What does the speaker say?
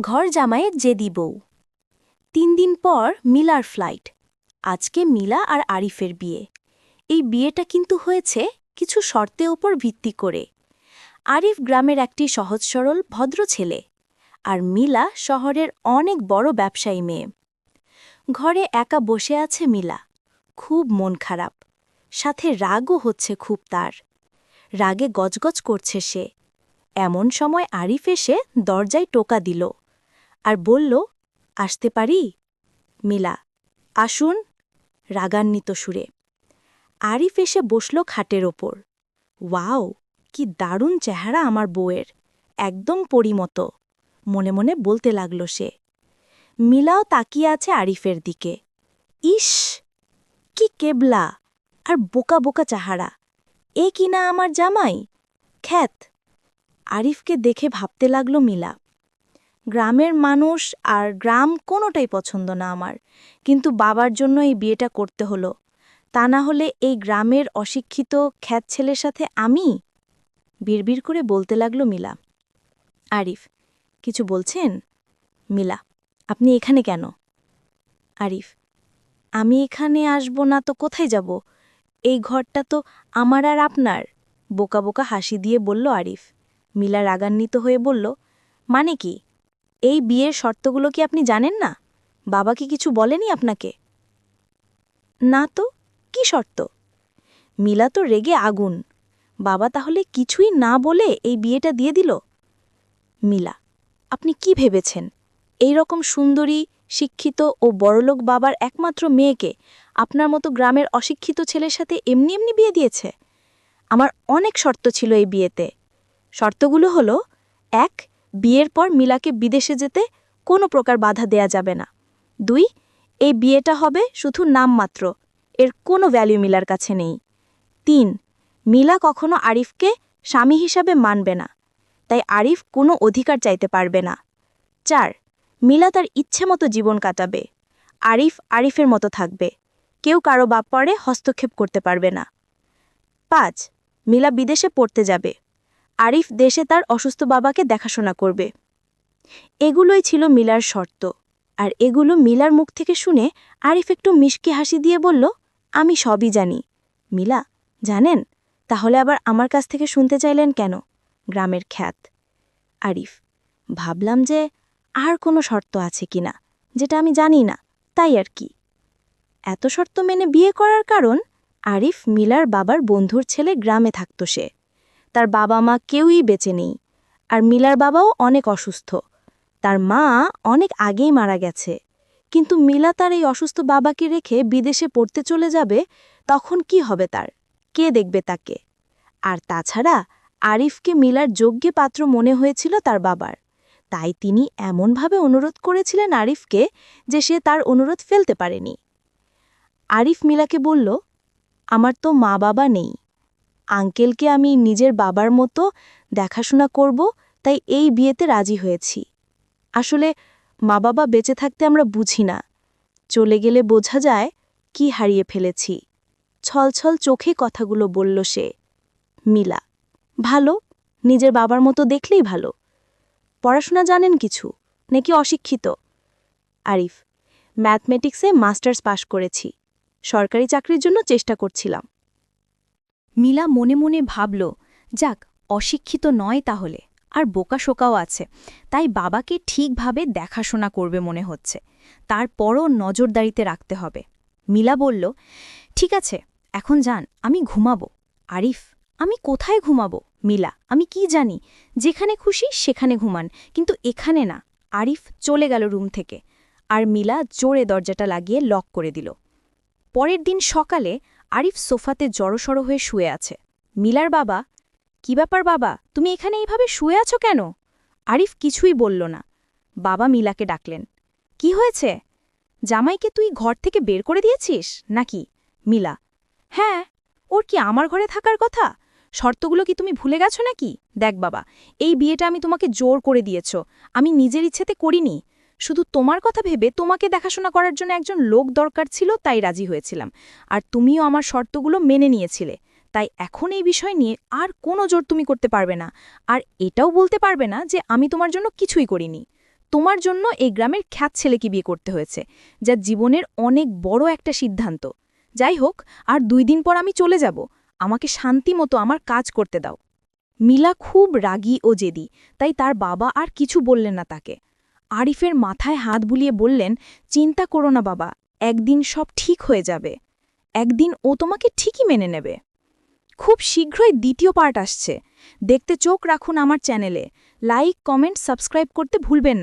ঘর জামাইয়ের জেদি বউ। তিন দিন পর মিলার ফ্লাইট আজকে মিলা আর আরিফের বিয়ে। এই বিয়েটা কিন্তু হয়েছে কিছু শর্তের ওপর ভিত্তি করে। আরিফ গ্রামের একটি সহজ সরল ভদ্র ছেলে আর মিলা শহরের অনেক বড় ব্যবসায়ী মেয়ে। ঘরে একা বসে আছে মিলা। খুব মন খারাপ। সাথে রাগও হচ্ছে খুব তার। রাগে গজগজ করছে সে। এমন সময় আরিফ এসে দরজায় টোকা দিল। আর বলল, আসতে পারি? মিলা, আসুন। রাগান্বিত সুরে। আরিফ এসে বসল খাটের ওপর। ওয়াও, কি দারুণ চেহারা আমার বউয়ের, একদম পরিমত মনে মনে বলতে লাগল সে। মিলাও তাকিয়ে আছে আরিফের দিকে। ইস, কি কেবলা আর বোকা বোকা চাহারা। এ কিনা আমার জামাই? খ্যাত। আরিফকে দেখে ভাবতে লাগল মিলা। গ্রামের মানুষ আর গ্রাম কোনোটাই পছন্দ না আমার। কিন্তু বাবার জন্য এই বিয়েটা করতে হলো। তা না হলে এই গ্রামের অশিক্ষিত খ্যাত ছেলের সাথে আমি? বিড়বিড় করে বলতে লাগল মিলা। আরিফ, কিছু বলছেন? মিলা, আপনি এখানে কেন? আরিফ, আমি এখানে আসব না তো কোথায় যাব? এই ঘরটা তো আমার আর আপনার। বোকা বোকা হাসি দিয়ে বলল আরিফ। মিলা রাগান্বিত হয়ে বলল মানে কি? এই বিয়ের শর্তগুলো কি আপনি জানেন না? বাবা কি কিছু বলেনি আপনাকে? না তো, কি শর্ত? মিলা তো রেগে আগুন। বাবা তাহলে কিছুই না বলে এই বিয়েটা দিয়ে দিল? মিলা, আপনি কি ভেবেছেন? এই রকম সুন্দরী, শিক্ষিত ও বড়লোক বাবার একমাত্র মেয়েকে আপনার মতো গ্রামের অশিক্ষিত ছেলের সাথে এমনি এমনি বিয়ে দিয়েছে? আমার অনেক শর্ত ছিল এই বিয়েতে। শর্তগুলো হলো, এক বিয়ের পর মিলাকে বিদেশে যেতে কোনো প্রকার বাধা দেয়া যাবে না। দুই, এই বিয়েটা হবে শুধু নামমাত্র, এর কোনো ভ্যালু মিলার কাছে নেই। তিন, মিলা কখনো আরিফকে স্বামী হিসাবে মানবে না, তাই আরিফ কোনো অধিকার চাইতে পারবে না। চার, মিলা তার ইচ্ছে মতো জীবন কাটাবে, আরিফ আরিফের মতো থাকবে, কেউ কারও বাপ্পারে হস্তক্ষেপ করতে পারবে না। পাঁচ, মিলা বিদেশে পড়তে যাবে আরিফ দেশে তার অসুস্থ বাবাকে দেখাশোনা করবে। এগুলোই ছিল মিলার শর্ত। আর এগুলো মিলার মুখ থেকে শুনে আরিফ একটু মিষ্কি হাসি দিয়ে বলল, আমি সবই জানি। মিলা, জানেন? তাহলে আবার আমার কাছ থেকে শুনতে চাইলেন কেন? গ্রামের খ্যাত। আরিফ, ভাবলাম যে আর কোনো শর্ত আছে কিনা যেটা আমি জানি না, তাই আর কি। এত শর্ত মেনে বিয়ে করার কারণ আরিফ মিলার বাবার বন্ধুর ছেলে গ্রামে থাকত সে। তার বাবা মা কেউই বেঁচে নেই, আর মিলার বাবাও অনেক অসুস্থ। তার মা অনেক আগেই মারা গেছে। কিন্তু মিলা তার এই অসুস্থ বাবাকে রেখে বিদেশে পড়তে চলে যাবে, তখন কি হবে তার? কে দেখবে তাকে? আর তাছাড়া আরিফকে মিলার যোগ্য পাত্র মনে হয়েছিল তার বাবার। তাই তিনি এমনভাবে অনুরোধ করেছিলেন আরিফকে যে সে তার অনুরোধ ফেলতে পারেনি। আরিফ মিলাকে বলল, আমার তো মা বাবা নেই। আঙ্কেলকে আমি নিজের বাবার মতো দেখাশোনা করব, তাই এই বিয়েতে রাজি হয়েছি। আসলে মা বাবা বেঁচে থাকতে আমরা বুঝি না। চলে গেলে বোঝা যায় কি হারিয়ে ফেলেছি। ছলছল চোখে কথাগুলো বলল সে। মিলা, ভালো, নিজের বাবার মতো দেখলেই ভালো। পড়াশোনা জানেন কিছু, নাকি অশিক্ষিত? আরিফ, ম্যাথমেটিক্সে মাস্টার্স পাশ করেছি। সরকারি চাকরির জন্য চেষ্টা করছিলাম। মিলা মনে মনে ভাবল, যাক, অশিক্ষিত নয় তাহলে, আর বোকাশোকাও আছে। তাই বাবাকে ঠিকভাবে দেখাশোনা করবে মনে হচ্ছে। তারপরও নজরদারিতে রাখতে হবে। মিলা বলল, ঠিক আছে, এখন যান, আমি ঘুমাবো। আরিফ, আমি কোথায় ঘুমাবো? মিলা, আমি কি জানি, যেখানে খুশি সেখানে ঘুমান, কিন্তু এখানে না। আরিফ চলে গেল রুম থেকে, আর মিলা জোরে দরজাটা লাগিয়ে লক করে দিল। পরের দিন সকালে আরিফ সোফাতে জড়সড় হয়ে শুয়ে আছে। মিলার বাবা, কি ব্যাপার বাবা? তুমি এখানে এইভাবে শুয়ে আছো কেন? আরিফ কিছুই বলল না। বাবা মিলাকে ডাকলেন, কি হয়েছে? জামাইকে তুই ঘর থেকে বের করে দিয়েছিস নাকি? মিলা হ্যাঁ ওর কি আমার ঘরে থাকার কথা? শর্তগুলো কি তুমি ভুলে গেছো নাকি? দেখ বাবা, এই বিয়েটা আমি তোমাকে জোর করে দিয়েছ। আমি নিজের ইচ্ছেতে করিনি। শুধু তোমার কথা ভেবে তোমাকে দেখাশোনা করার জন্য একজন লোক দরকার ছিল, তাই রাজি হয়েছিলাম। আর তুমিও আমার শর্তগুলো মেনে নিয়েছিলে। তাই এখন এই বিষয় নিয়ে আর কোনো জোর তুমি করতে পারবে না। আর এটাও বলতে পারবে না যে আমি তোমার জন্য কিছুই করিনি। তোমার জন্য এই গ্রামের খ্যাত ছেলেকে বিয়ে করতে হয়েছে, যা জীবনের অনেক বড় একটা সিদ্ধান্ত। যাই হোক, আর দুই দিন পর আমি চলে যাব। আমাকে শান্তি মতো আমার কাজ করতে দাও। মিলা খুব রাগী ও জেদি, তাই তার বাবা আর কিছু বললেন না তাকে। আরিফের মাথায় হাত বুলিয়ে বললেন, চিন্তা করো না বাবা, একদিন সব ঠিক হয়ে যাবে। একদিন ও তোমাকে ঠিকই মেনে নেবে। খুব শীঘ্রই দ্বিতীয় পার্ট আসছে। দেখতে চোখ রাখুন আমার চ্যানেলে। লাইক, কমেন্ট, সাবস্ক্রাইব করতে ভুলবেন না।